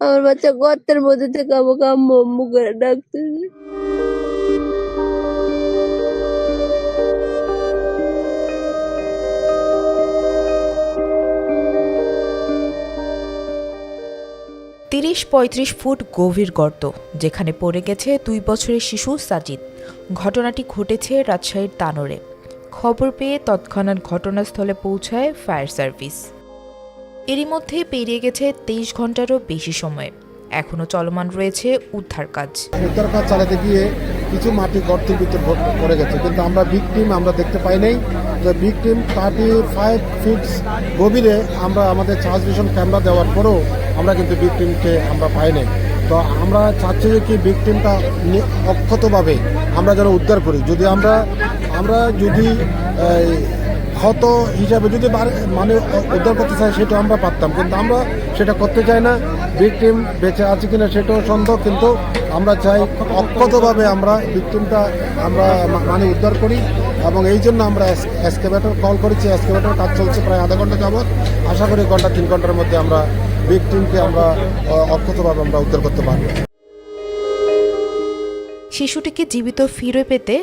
আমার বাচ্চা গর্তের মধ্যে থেকে আমাকে আম্মু আম্মু করে ডাকতেছে। তিরিশ পঁয়ত্রিশ ফুট গভীর গর্ত, যেখানে পড়ে গেছে দুই বছরের শিশু সাজিদ। ঘটনাটি ঘটেছে রাজশাহীর তানোরে। খবর পেয়ে তৎক্ষণাৎ ঘটনাস্থলে পৌঁছায় ফায়ার সার্ভিস। এরই মধ্যে পেরিয়ে গেছে তেইশ ঘন্টারও বেশি সময়। এখনও চলমান রয়েছে উদ্ধার কাজ। উদ্ধার কাজ চালাতে গিয়ে কিছু মাটি গর্তের ভিতর পড়ে গেছে। কিন্তু আমরা ভিকটিম আমরা দেখতে পাই নাই যে ভিকটিম থার্টি ফাইভ ফিটস গভীরে আমরা আমাদের চার্জ ভিশন ক্যামেরা দেওয়ার পরেও আমরা কিন্তু ভিকটিমকে আমরা পাই নাই। তো আমরা চাচ্ছি যে কি ভিকটিমটা অক্ষতভাবে আমরা যেন উদ্ধার করি। যদি আমরা আমরা যদি ক্ষত হিসাবে যদি মানে উদ্ধার করতে চাই সেটা আমরা পারতাম। কিন্তু আমরা সেটা করতে চাই না। ভিকটিম বেঁচে আছে কিনা সেটাও সন্দেহ, কিন্তু আমরা চাই অক্ষতভাবে আমরা ভিকটিমটা আমরা মানে উদ্ধার করি এবং এই জন্য আমরা এসকেভেটর কল করেছি। এসকেভেটর কাজ চলছে প্রায় আধা ঘণ্টা যাবৎ। আশা করি ঘণ্টা, তিন ঘণ্টার মধ্যে আমরা ভিকটিমকে আমরা অক্ষতভাবে আমরা উদ্ধার করতে পারব। শিশুটিকে জীবিত ফিরে পেতে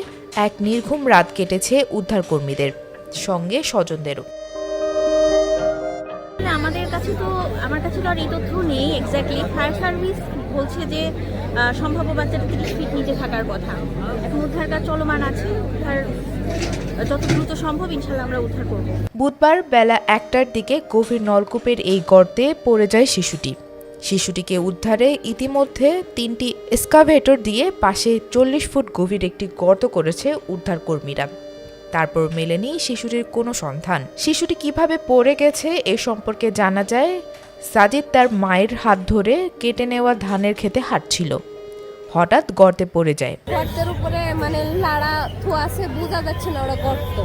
এক নির্ঘুম রাত কেটেছে উদ্ধারকর্মীদের। সঙ্গে স্বজনদেরও। আমাদের কাছে তো আমার কাছে তো আর এই তথ্য নেই এক্স্যাক্টলি ফায়ার সার্ভিস বলছে যে সম্ভাব্য বাচ্চাটা তিরিশ ফিট নিচে থাকার কথা। এখন উদ্ধার কাজ চলমান আছে উদ্ধার যত দ্রুত সম্ভব ইনশাল্লাহ আমরা উদ্ধার করব। বুধবার বেলা একটার দিকে গভীর নলকূপের এই গর্তে পড়ে যায় শিশুটি। শিশুটিকে উদ্ধারে ইতিমধ্যে তিনটি এসকাভেটর দিয়ে পাশে চল্লিশ ফুট গভীর একটি গর্ত করেছে উদ্ধারকর্মীরা। তারপর মেলেনি শিশুটির কোনো সন্ধান। শিশুটি কীভাবে পড়ে গেছে এ সম্পর্কে জানা যায় সাজিদ তার মায়ের হাত ধরে কেটে নেওয়া ধানের খেতে হাঁটছিল। হঠাৎ গর্তে পড়ে যায়। গর্তের উপরে মানে লাড়া থোয়া আছে বোঝা যাচ্ছে না ওরা গর্ত।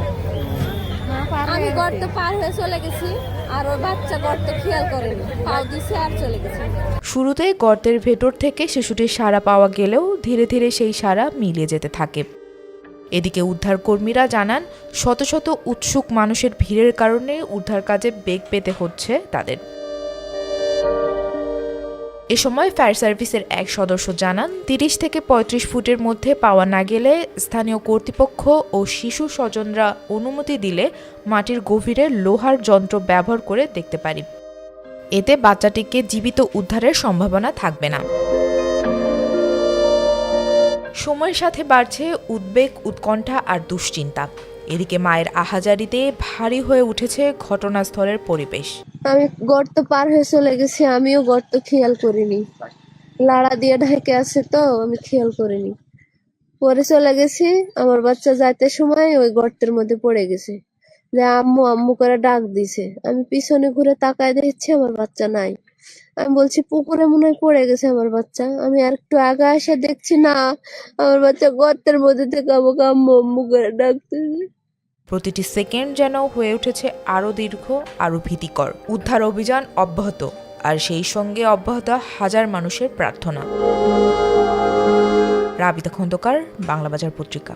আমি গর্ত পার হয়ে চলে গেছি আর ওর বাচ্চা গর্ত খেয়াল করেনি। পাও দিছে আর চলে গেছে। শুরুতে গর্তের ভেতর থেকে শিশুটির সাড়া পাওয়া গেলেও ধীরে ধীরে সেই সাড়া মিলিয়ে যেতে থাকে। এদিকে উদ্ধারকর্মীরা জানান, শত শত উৎসুক মানুষের ভিড়ের কারণে উদ্ধার কাজে বেগ পেতে হচ্ছে তাদের। এ সময় ফায়ার সার্ভিসের এক সদস্য জানান, তিরিশ থেকে পঁয়ত্রিশ ফুটের মধ্যে পাওয়া না গেলে স্থানীয় কর্তৃপক্ষ ও শিশু স্বজনরা অনুমতি দিলে মাটির গভীরে লোহার যন্ত্র ব্যবহার করে দেখতে পারি। এতে বাচ্চাটিকে জীবিত উদ্ধারের সম্ভাবনা থাকবে না। সময়ের সাথে বাড়ছে উদ্বেগ, উৎকণ্ঠা আর দুশ্চিন্তা। এদিকে মায়ের আহাজারিতে ভারী হয়ে উঠেছে ঘটনাস্থলের পরিবেশ। আমি গর্ত পার হয়ে চলে গেছি, আমিও গর্ত খেয়াল করিনি। লাড়া দিয়ে ঢেকে আছে তো, আমি খেয়াল করিনি। পরে চলে গেছি, আমার বাচ্চা যাইতে সময় ওই গর্তের মধ্যে পড়ে গেছে। যে আম্মু আম্মু করে ডাক দিছে। আমি পিছনে ঘুরে তাকায় দেখছি আমার বাচ্চা নাই। আমি বলছি, পুকুরে মনে হয় পড়ে গেছে আমার বাচ্চা। আমি আর একটু আগে এসে দেখছি, না, আমার বাচ্চা গর্তের মধ্যে থেকে আমাকে আম্মু করে ডাকতেছে প্রতিটি সেকেন্ড যেন হয়ে উঠেছে আরও দীর্ঘ আরও ভীতিকর। উদ্ধার অভিযান অব্যাহত, আর সেই সঙ্গে অব্যাহত হাজার মানুষের প্রার্থনা। রাবিতা খন্দকার বাংলা বাজার পত্রিকা।